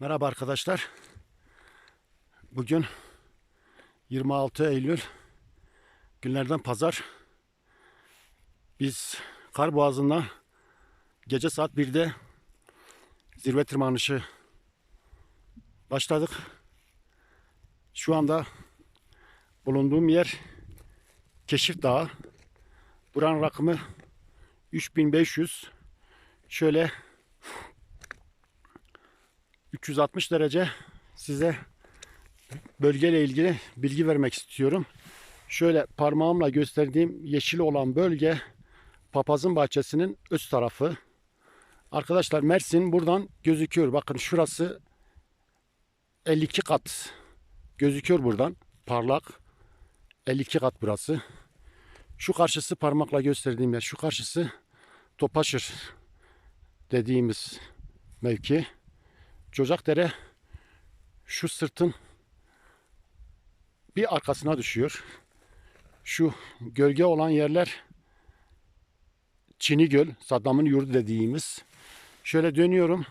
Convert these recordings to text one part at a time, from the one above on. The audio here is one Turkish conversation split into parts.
Merhaba arkadaşlar. Bugün 26 Eylül günlerden pazar. Biz Kar Boğazı'ndan gece saat 1'de zirve tırmanışı başladık. Şu anda bulunduğum yer Keşif Dağı. Buranın rakımı 3500. Şöyle 360 derece size bölgeyle ilgili bilgi vermek istiyorum. Şöyle parmağımla gösterdiğim yeşil olan bölge papazın bahçesinin üst tarafı. Arkadaşlar Mersin buradan gözüküyor. Bakın şurası 52 kat gözüküyor buradan. Parlak. 52 kat burası. Şu karşısı parmakla gösterdiğim yer. Şu karşısı Topaşır dediğimiz mevki. Cocakdere şu sırtın bir arkasına düşüyor. Şu gölge olan yerler Çini Göl, Saddam'ın yurdu dediğimiz. Şöyle dönüyorum.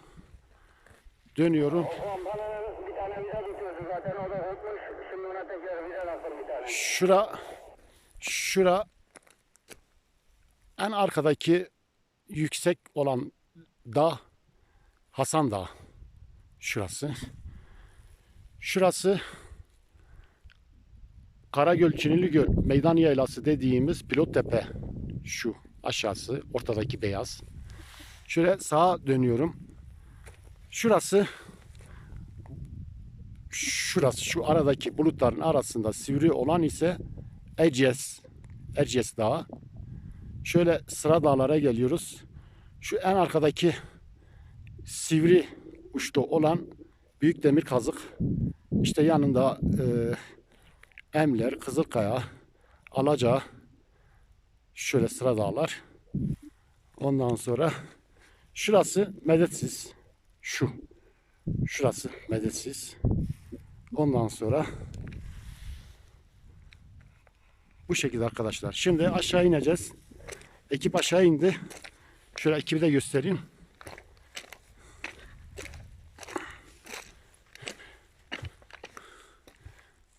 Dönüyorum. Şura şura en arkadaki yüksek olan dağ Hasan Dağı. Şurası. Şurası Karagöl Çinili Meydan Yaylası dediğimiz Pilot Tepe. Şu aşağısı ortadaki beyaz. Şöyle sağa dönüyorum. Şurası şurası şu aradaki bulutların arasında sivri olan ise Erciyes Erciyes Dağı. Şöyle sıra dağlara geliyoruz. Şu en arkadaki sivri uçta olan büyük demir kazık. İşte yanında e, Emler, Kızılkaya, Alaca şöyle sıra dağlar. Ondan sonra şurası medetsiz. Şu. Şurası medetsiz. Ondan sonra bu şekilde arkadaşlar. Şimdi aşağı ineceğiz. Ekip aşağı indi. Şöyle ekibi de göstereyim.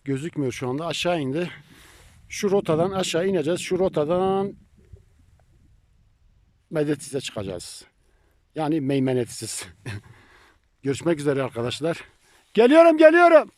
Gözükmüyor şu anda. Aşağı indi. Şu rotadan aşağı ineceğiz. Şu rotadan Medetiz'e çıkacağız. Yani Meymenetsiz. Görüşmek üzere arkadaşlar. Geliyorum geliyorum.